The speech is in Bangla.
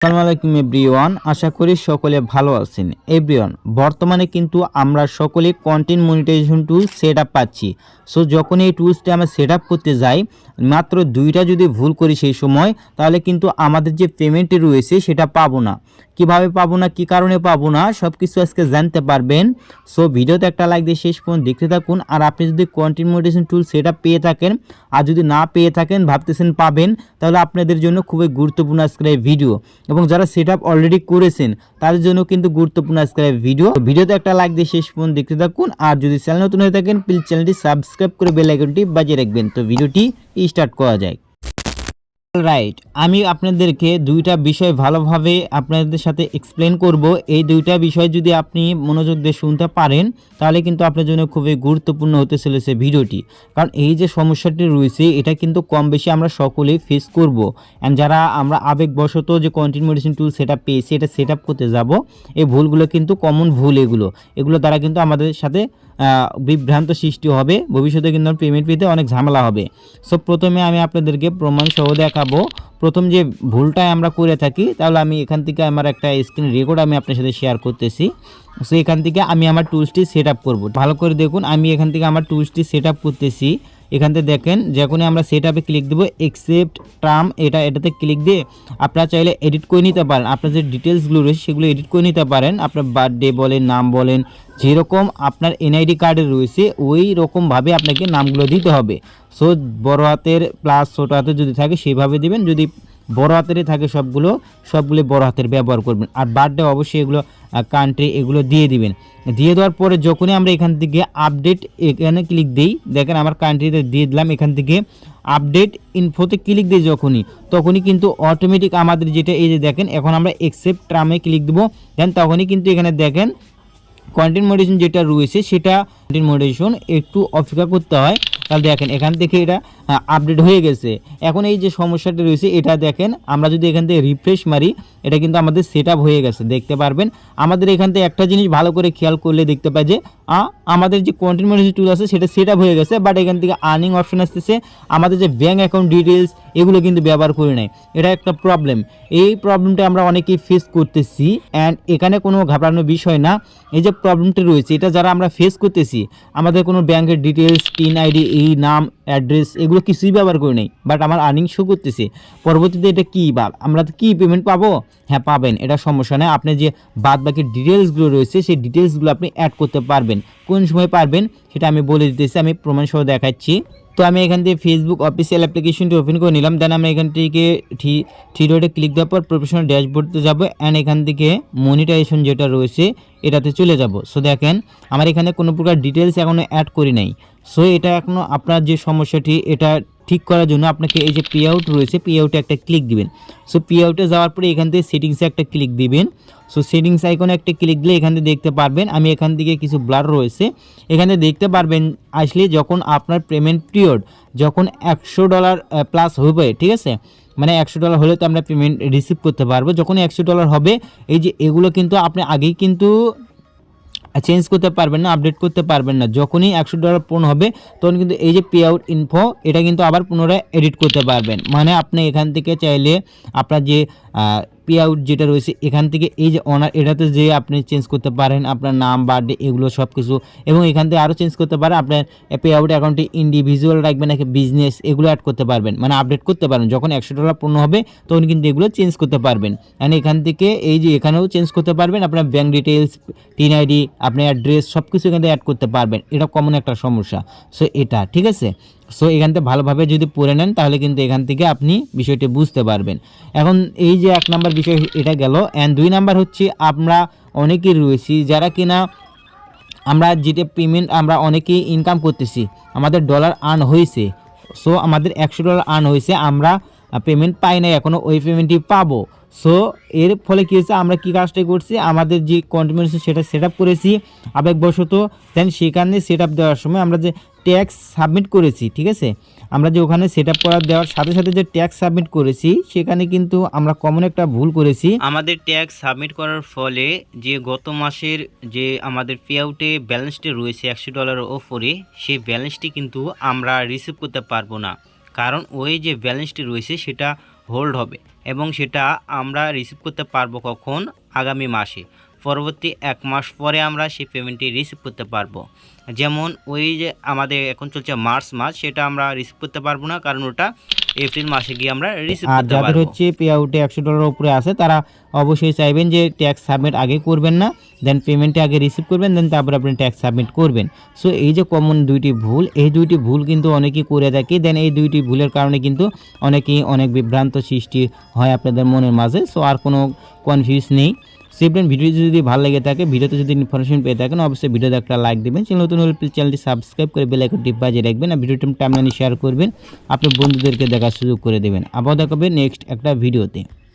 আসসালামু আলাইকুম আশা করি সকলে ভালো আছেন। এভরিওয়ান, বর্তমানে কিন্তু আমরা সকলে content monetization tool set up পাচ্ছি। সো যখন এই টুলসটা আমরা সেট আপ করতে যাই, মাত্র দুইটা যদি ভুল করি সেই সময়, তাহলে কিন্তু আমাদের যে পেমেন্টটি রয়েছে সেটা পাবো না। কীভাবে পাবো না, কি কারণে পাবো না সব কিছু আজকে জানতে পারবেন। সো ভিডিওতে একটা লাইক দিয়ে শেষ পর্যন্ত দেখতে থাকুন। আর আপনি যদি content monetization tool set up পেয়ে থাকেন, আর যদি না পেয়ে থাকেন, ভাবতেছেন পাবেন, তাহলে আপনাদের জন্য খুবই গুরুত্বপূর্ণ আজকের এই ভিডিও এবং যারা সেট আপ অলরেডি করেছেন, তাদের জন্য কিন্তু গুরুত্বপূর্ণ আজকের ভিডিও ভিডিওতে একটা লাইক দিয়ে শেষ পর্যন্ত দেখতে থাকুন। আর যদি চ্যানেল নতুন হয়ে থাকেন প্লিজ চ্যানেলটি সাবস্ক্রাইব করে বেল আইকনটি বাজিয়ে রাখবেন। তো ভিডিওটি স্টার্ট করা যায় রাইট আমি আপনাদেরকে দুইটা বিষয় ভালোভাবে আপনাদের সাথে এক্সপ্লেন করব। এই দুইটা বিষয় যদি আপনি মনোযোগ দিয়ে শুনতে পারেন, তাহলে কিন্তু আপনার জন্য খুবই গুরুত্বপূর্ণ হতে চলেছে ভিডিওটি। কারণ এই যে সমস্যাটি রয়েছে, এটা কিন্তু কম বেশি আমরা সকলেই ফেস করব। অ্যান্ড যারা আমরা আবেগবশত যে continue medicine tool set up পেয়েছি, এটা সেট আপ করতে যাব, এই ভুলগুলো কিন্তু কমন ভুল এগুলো। এগুলো দ্বারা কিন্তু আমাদের সাথে বিভ্রান্ত সৃষ্টি হবে। ভবিষ্যতে কিন্তু পেমেন্ট পেতে অনেক ঝামেলা হবে। সো প্রথমে আমি আপনাদেরকে প্রমাণ সহ দেখাবো প্রথম যে ভুলটাই আমরা করে থাকি, তাহলে আমি এখান থেকে আমার একটা স্ক্রিন রেকর্ড আমি আপনার সাথে শেয়ার করতেছি। সো এখান থেকে আমি আমার টুলসটি সেট আপ করব। ভালো করে দেখুন, আমি এখান থেকে আমার টুলসটি সেট আপ করতেছি। এখান থেকে দেখেন, যখনই আমরা সেট ক্লিক দেবো এক্সেপ্ট টার্ম এটা এটাতে ক্লিক দিয়ে আপনারা চাইলে এডিট করে নিতে পারেন। আপনার যে ডিটেলসগুলো রয়েছে, সেগুলো এডিট করে নিতে পারেন। আপনার বার্থডে বলেন, নাম বলেন, যেরকম আপনার এনআইডি কার্ডে রয়েছে, ওই রকমভাবে আপনাকে নামগুলো দিতে হবে। সো বড় হাতের প্লাস ছোটো হাতে যদি থাকে, সেইভাবে দিবেন। যদি বড় হাতেরই থাকে সবগুলো সবগুলো বড় হাতের ব্যবহার করবেন। আর বার্থডে অবশ্যই এগুলো কান্ট্রি এগুলো দিয়ে দিবেন। দিয়ে দেওয়ার পরে যখনই আমরা এখান থেকে আপডেট এখানে ক্লিক দিই, দেখেন আমার কান্ট্রিতে দিয়ে দিলাম, এখান থেকে আপডেট ইনফোতে ক্লিক দিই যখনই, তখনই কিন্তু অটোমেটিক আমাদের যেটা এই যে দেখেন, এখন আমরা একসেপ্ট ট্রামে ক্লিক দেবো। দেন তখনই কিন্তু এখানে দেখেন কন্টেন্ট মডিটেশন যেটা রয়েছে, সেটা কন্টেন্ট মডিটেশন একটু অপেক্ষা করতে হয়। তাহলে দেখেন, এখান থেকে এটা আপডেট হয়ে গেছে। এখন এই যে সমস্যাটি রয়েছে, এটা দেখেন, আমরা যদি এখান থেকে রিফ্রেশ মারি, এটা কিন্তু আমাদের সেট হয়ে গেছে, দেখতে পারবেন। আমাদের এখান থেকে একটা জিনিস ভালো করে খেয়াল করলে দেখতে পাই যে আমাদের যে মডিটেশন টুল আছে, সেটা সেট হয়ে গেছে বাট এখান থেকে আর্নিং অপশন আসতেছে। আমাদের যে ব্যাঙ্ক অ্যাকাউন্ট ডিটেলস এগুলো কিন্তু ব্যবহার করি নেয় এটা একটা প্রবলেম এই প্রবলেমটা আমরা অনেকেই ফেস করতেছি অ্যান্ড এখানে কোনো ঘাবড়ানোর বিষয় না। এই যে প্রবলেমটা রয়েছে, এটা যারা আমরা ফেস করতেছি, আমাদের কোনো ব্যাংকের ডিটেলস পিন আইডি এই নাম অ্যাড্রেস এগুলো কিছুই ব্যবহার করে নেই। বাট আমার আর্নিং শো করতেছে। পরবর্তীতে এটা কী বা, আমরা তো কী পেমেন্ট পাবো? হ্যাঁ পাবেন। এটা সমস্যা নেই আপনি যে বাদ বাকি ডিটেলসগুলো রয়েছে, সেই ডিটেলসগুলো আপনি অ্যাড করতে পারবেন। কোন সময় পারবেন, সেটা আমি বলে দিতেছি, আমি প্রমাণসহ দেখাচ্ছি। তো আমি এখান থেকে ফেসবুক অফিসিয়াল অ্যাপ্লিকেশনটি ওপেন করে নিলাম। দেন আমি এখান থেকে থ্রি থ্রি ক্লিক দেওয়ার পর প্রফেশনাল ড্যাশবোর্ডতে যাব। অ্যান্ড এখান থেকে মনিটাইজেশন যেটা রয়েছে, এটাতে চলে যাব। সো দেখেন, আমার এখানে কোনো প্রকার ডিটেলস এখনও অ্যাড করি নাই। সো এটা এখনও আপনার যে সমস্যাটি, এটা ঠিক করার জন্য আপনাকে এই যে পে আউট রয়েছে পে আউটে একটা ক্লিক দিবেন। সো পে আউটে যাওয়ার পরে এখান থেকে সেটিংসে একটা ক্লিক দিবেন। সো সেটিংস আইকনে একটা ক্লিক দিলে এখান দেখতে পারবেন, আমি এখান থেকে কিছু ব্লার রয়েছে। এখানে দেখতে পারবেন, আসলে যখন আপনার পেমেন্ট পিরিয়ড যখন একশো ডলার প্লাস হবে, ঠিক আছে? মানে একশো ডলার হলে তো আমরা পেমেন্ট রিসিভ করতে পারব। যখন একশো ডলার হবে, এই যে এগুলো কিন্তু আপনি আগেই কিন্তু চেঞ্জ করতে পারবেন না আপডেট করতে পারবেন না। যখনই একশো ডলার পূর্ণ হবে, তখন কিন্তু এই যে পে আউট ইনফো এটা কিন্তু আবার পুনরায় এডিট করতে পারবেন। মানে আপনি এখান থেকে চাইলে আপনার যে পে আউট যেটা রয়েছে, এখান থেকে এই যে অনার এটাতে যে আপনি চেঞ্জ করতে পারেন আপনার নাম বার্থডে এগুলো সব কিছু এবং এখান থেকে আরও চেঞ্জ করতে পারেন, আপনার পে আউট অ্যাকাউন্টে ইন্ডিভিজুয়াল রাখবেন নাকি বিজনেস এগুলো অ্যাড করতে পারবেন। মানে আপডেট করতে পারবেন যখন একশো ডলার পূর্ণ হবে, তখন কিন্তু এগুলো চেঞ্জ করতে পারবেন। অ্যান্ড এখান থেকে এই যে এখানেও চেঞ্জ করতে পারবেন, আপনার ব্যাঙ্ক ডিটেলস টিন আইডি আপনার অ্যাড্রেস সব কিছু এখান থেকে অ্যাড করতে পারবেন। এটা কমন একটা সমস্যা। সো এটা, ঠিক আছে? সো এখান থেকে ভালোভাবে যদি পড়ে নেন, তাহলে কিন্তু এখান থেকে আপনি বিষয়টি বুঝতে পারবেন। এখন এই যে এক নাম্বার বিষয়, এটা গেল। অ্যান্ড দুই নাম্বার হচ্ছে, আমরা অনেকেই রয়েছি যারা কিনা আমরা যেটা পেমেন্ট আমরা অনেকেই ইনকাম করতেছি। আমাদের ডলার আর্ন হয়েছে। সো আমাদের একশো ডলার আর্ন হয়েছে। আমরা পেমেন্ট পাই নাই এখনও ওই পেমেন্টটি পাবো। সো এর ফলে কী হয়েছে? আমরা কী কাজটা করছি? আমাদের যে কন্টিনিউশন সেটা সেট করেছি। আবেগবশত দেন সেখানে সেট দেওয়ার সময় আমরা যে ট্যাক্স সাবমিট করেছি, ঠিক আছে? আমরা যে ওখানে সেট আপ করার দেওয়ার সাথে সাথে যে ট্যাক্স সাবমিট করেছি, সেখানে কিন্তু আমরা কমন একটা ভুল করেছি। আমাদের ট্যাক্স সাবমিট করার ফলে যে গত মাসের যে আমাদের পে আউটে ব্যালেন্সটি রয়েছে, একশো ডলারের ওপরে সেই ব্যালেন্সটি কিন্তু আমরা রিসিভ করতে পারব না। কারণ ওই যে ব্যালেন্সটি রয়েছে সেটা হোল্ড হবে এবং সেটা আমরা রিসিভ করতে পারব কখন? আগামী মাসে। পরবর্তী এক মাস পরে আমরা সেই পেমেন্টটি রিসিভ করতে পারব। যেমন ওই যে আমাদের এখন চলছে মার্চ মাস সেটা আমরা রিসিভ করতে পারব না কারণ ওটা এপ্রিল মাসে গিয়ে আমরা রিসিভ আর যাদের হচ্ছে পে আউটে একশো ডলার উপরে আছে তারা অবশ্যই চাইবেন যে ট্যাক্স সাবমিট আগে করবেন না দেন পেমেন্টে আগে রিসিভ করবেন দেন তারপর আপনি ট্যাক্স সাবমিট করবেন। সো এই যে কমন দুইটি ভুল এই দুইটি ভুল কিন্তু অনেকেই করে থাকে দেন এই দুইটি ভুলের কারণে কিন্তু অনেকেই অনেক বিভ্রান্ত সৃষ্টি হয় আপনাদের মনের মাঝে সো আর কোনো কনফিউজ নেই। সেভেন ভিডিওটি যদি ভালো লেগে থাকে, ভিডিওতে যদি ইনফরমেশন পেয়ে থাকেন, অবশ্যই ভিডিওতে একটা লাইক দেবেন। চ্যানেল নতুন হলে প্লিজ চ্যানেলটি সাবস্ক্রাইব করে বেল আইকনটি বাজিয়ে রাখবেন আর ভিডিওটি টাইমলাইনে শেয়ার করবেন। আপনার বন্ধুদেরকে দেখার সুযোগ করে দেবেন। আবার দেখাবে নেক্সট একটা ভিডিওতে